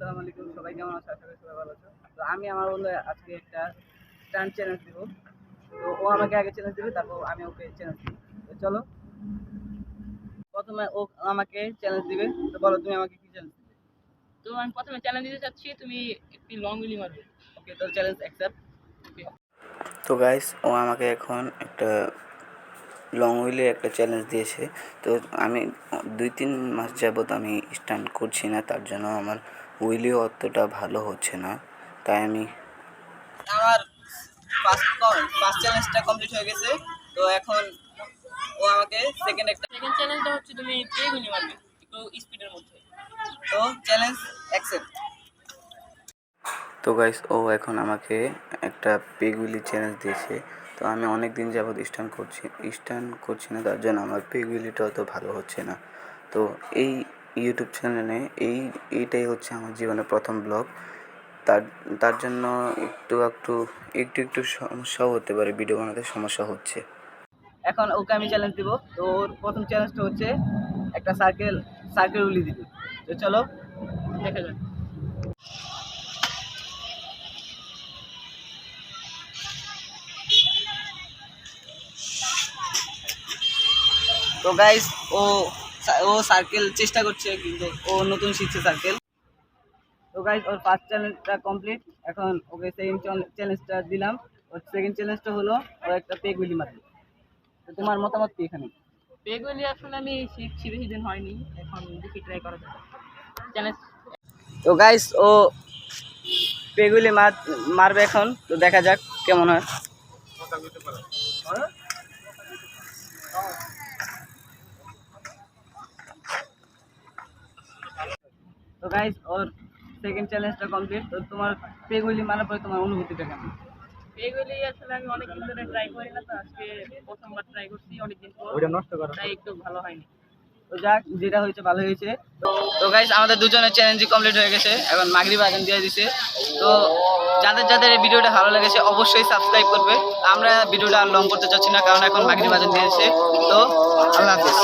আসসালামু আলাইকুম সবাই কেমন আছো? আশা করি সবাই ভালো আছো। তো আমি আমার বন্ধু আজকে একটা স্টান্ট চ্যালেঞ্জ দিব। তো ও আমাকে আগে চ্যালেঞ্জ দেবে তারপর আমি ওকে চ্যালেঞ্জ দিব। তো চলো প্রথমে ও আমাকে চ্যালেঞ্জ দিবে। তো বলো তুমি আমাকে কি চ্যালেঞ্জ দিবে? তো আমি প্রথমে চ্যালেঞ্জ দিতে চাচ্ছি তুমি একটি লং উইলি মারবে। ওকে তো চ্যালেঞ্জ অ্যাকসেপ্ট তো গাইস ও আমাকে এখন একটা লং উইলে একটা চ্যালেঞ্জ দিয়েছে। তো আমি দুই তিন মাস যাবত আমি স্টান্ট করছি না তার জন্য আমার উইলিও অতটা ভালো হচ্ছে না। তাই আমি আমার ফার্স্ট ফার্স্ট চ্যালেঞ্জটা কমপ্লিট হয়ে গেছে। তো এখন ও আমাকে সেকেন্ড একটা সেকেন্ড চ্যালেঞ্জটা হচ্ছে তুমি পেগ উইলি মারবে? একটু স্পিডের মধ্যে। তো চ্যালেঞ্জ অ্যাকসেপ্ট তো গাইস ও এখন আমাকে একটা পেগুলি চ্যালেঞ্জ দিয়েছে। তো আমি অনেক দিন যাবত স্টান করছি স্টান করছি না তার জন্য আমার পেগুলিটা অত ভালো হচ্ছে না। তো এই ইউটিউব চ্যানেলে এই, এইটাই হচ্ছে আমার জীবনের প্রথম ব্লগ। তার তার জন্য একটু একটু একটু একটু সমস্যাও হতে পারে ভিডিও বানাতে সমস্যা হচ্ছে। এখন ওকে আমি চ্যালেঞ্জ দিব। তো ওর প্রথম চ্যালেঞ্জটা হচ্ছে একটা সার্কেল সার্কেল উলি দিবে। তো চলো, দেখা যাক। তো গাইস ও ও সার্কেল চেষ্টা করছে কিন্তু ও নতুন শিখছে সার্কেল তো গাইস ওর ফার্স্ট চ্যালেঞ্জটা কমপ্লিট এখন ওকে সেকেন্ড চ্যালেঞ্জটা দিলাম। ওর সেকেন্ড চ্যালেঞ্জটা হলো ও একটা পেগ উলি মারবে। তো তোমার মতামত কি এখানে? পেগ উইলি আসলে আমি শিখছি বেশি দিন হয়নি। এখন দেখি ট্রাই করা যাক। চ্যালেঞ্জ তো গাইস ও পেগুলি মার মারবে এখন। তো দেখা যাক কেমন হয়। তো গাইস ওর সেকেন্ড চ্যালেঞ্জটা কমপ্লিট তো তোমার পেগুলি মারার পরে তোমার অনুভূতিটা কেমন? পেগ উইলি আসলে আমি অনেক দিন ধরে ট্রাই করি না তো আজকে প্রথমবার ট্রাই করছি অনেক দিন পর নষ্ট করো। তাই একটু ভালো হয়নি। তো যাক যেটা হয়েছে ভালো হয়েছে। তো গাইস আমাদের দুজনের চ্যালেঞ্জই কমপ্লিট হয়ে গেছে এখন মাগরিব আজান দিয়ে দিছে। তো যাদের যাদের এই ভিডিওটা ভালো লেগেছে অবশ্যই সাবস্ক্রাইব করবে। আমরা ভিডিওটা আর লং করতে চাচ্ছি না কারণ এখন মাগরিব আজান দিয়েছে। তো আল্লাহ হাফিজ।